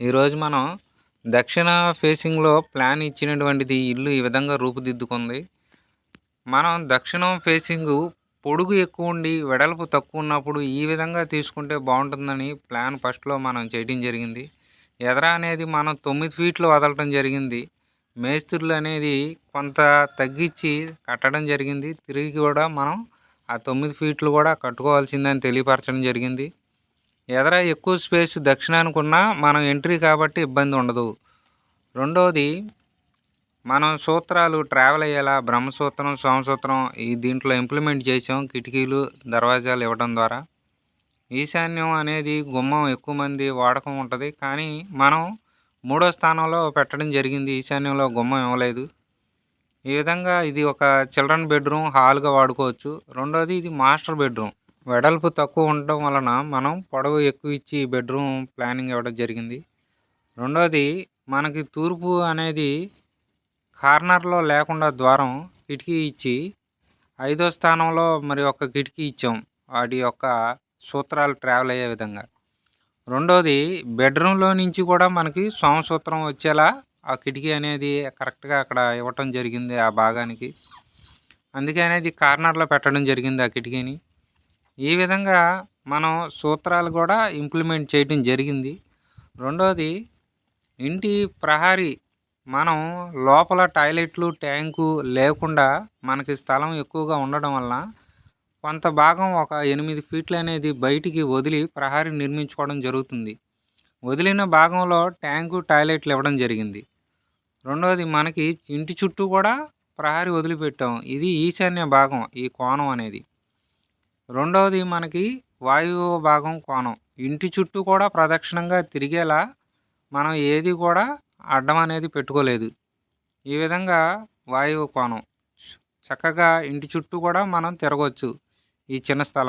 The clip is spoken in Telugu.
ఈరోజు మనం దక్షిణ ఫేసింగ్లో ప్లాన్ ఇచ్చినటువంటిది ఇల్లు ఈ విధంగా రూపుదిద్దుకుంది. మనం దక్షిణం ఫేసింగ్ పొడుగు ఎక్కువ ఉండి వెడల్పు తక్కువ ఉన్నప్పుడు ఈ విధంగా తీసుకుంటే బాగుంటుందని ప్లాన్ ఫస్ట్లో మనం చేయడం జరిగింది. ఎదర అనేది మనం తొమ్మిది ఫీట్లు వదలటం జరిగింది. మేస్త్రులు అనేది కొంత తగ్గించి కట్టడం జరిగింది. తిరిగి కూడా మనం ఆ తొమ్మిది ఫీట్లు కూడా కట్టుకోవాల్సిందని తెలియపరచడం జరిగింది. ఎదర ఎక్కువ స్పేస్ దక్షిణానికి ఉన్నా మనం ఎంట్రీ కాబట్టి ఇబ్బంది ఉండదు. రెండవది మనం సూత్రాలు ట్రావెల్ అయ్యేలా బ్రహ్మసూత్రం సోమసూత్రం ఈ దీంట్లో ఇంప్లిమెంట్ చేసాం కిటికీలు దర్వాజాలు ఇవ్వడం ద్వారా. ఈశాన్యం అనేది గుమ్మం ఎక్కువ మంది వాడకం ఉంటుంది కానీ మనం మూడో స్థానంలో పెట్టడం జరిగింది. ఈశాన్యంలో గుమ్మం ఇవ్వలేదు. ఈ విధంగా ఇది ఒక చిల్డ్రన్ బెడ్రూమ్ హాల్గా వాడుకోవచ్చు. రెండోది ఇది మాస్టర్ బెడ్రూమ్. వెడల్పు తక్కువ ఉండటం వలన మనం పొడవు ఎక్కువ ఇచ్చి బెడ్రూమ్ ప్లానింగ్ ఇవ్వడం జరిగింది. రెండోది మనకి తూర్పు అనేది కార్నర్లో లేకుండా ద్వారం కిటికీ ఇచ్చి ఐదో స్థానంలో మరి ఒక కిటికీ ఇచ్చాం. వాటి యొక్క సూత్రాలు ట్రావెల్ అయ్యే విధంగా. రెండోది బెడ్రూమ్లో నుంచి కూడా మనకి సోమసూత్రం వచ్చేలా ఆ కిటికీ అనేది కరెక్ట్గా అక్కడ ఇవ్వటం జరిగింది ఆ భాగానికి. అందుకే అనేది కార్నర్లో పెట్టడం జరిగింది ఆ కిటికీని. ఈ విధంగా మనం సూత్రాలు కూడా ఇంప్లిమెంట్ చేయడం జరిగింది. రెండోది ఇంటి ప్రహరీ మనం లోపల టాయిలెట్లు ట్యాంకు లేకుండా మనకి స్థలం ఎక్కువగా ఉండడం వలన కొంత భాగం ఒక ఎనిమిది ఫీట్లు అనేది బయటికి వదిలి ప్రహారీ నిర్మించుకోవడం జరుగుతుంది. వదిలిన భాగంలో ట్యాంకు టాయిలెట్లు ఇవ్వడం జరిగింది. రెండవది మనకి ఇంటి చుట్టూ కూడా ప్రహారీ వదిలిపెట్టాం. ఇది ఈశాన్య భాగం ఈ కోణం అనేది. రెండవది మనకి వాయువు భాగం కోణం. ఇంటి చుట్టూ కూడా ప్రదక్షిణంగా తిరిగేలా మనం ఏది కూడా అడ్డం అనేది పెట్టుకోలేదు. ఈ విధంగా వాయువు కోణం. చక్కగా ఇంటి చుట్టూ కూడా మనం తిరగవచ్చు ఈ చిన్న స్థలం.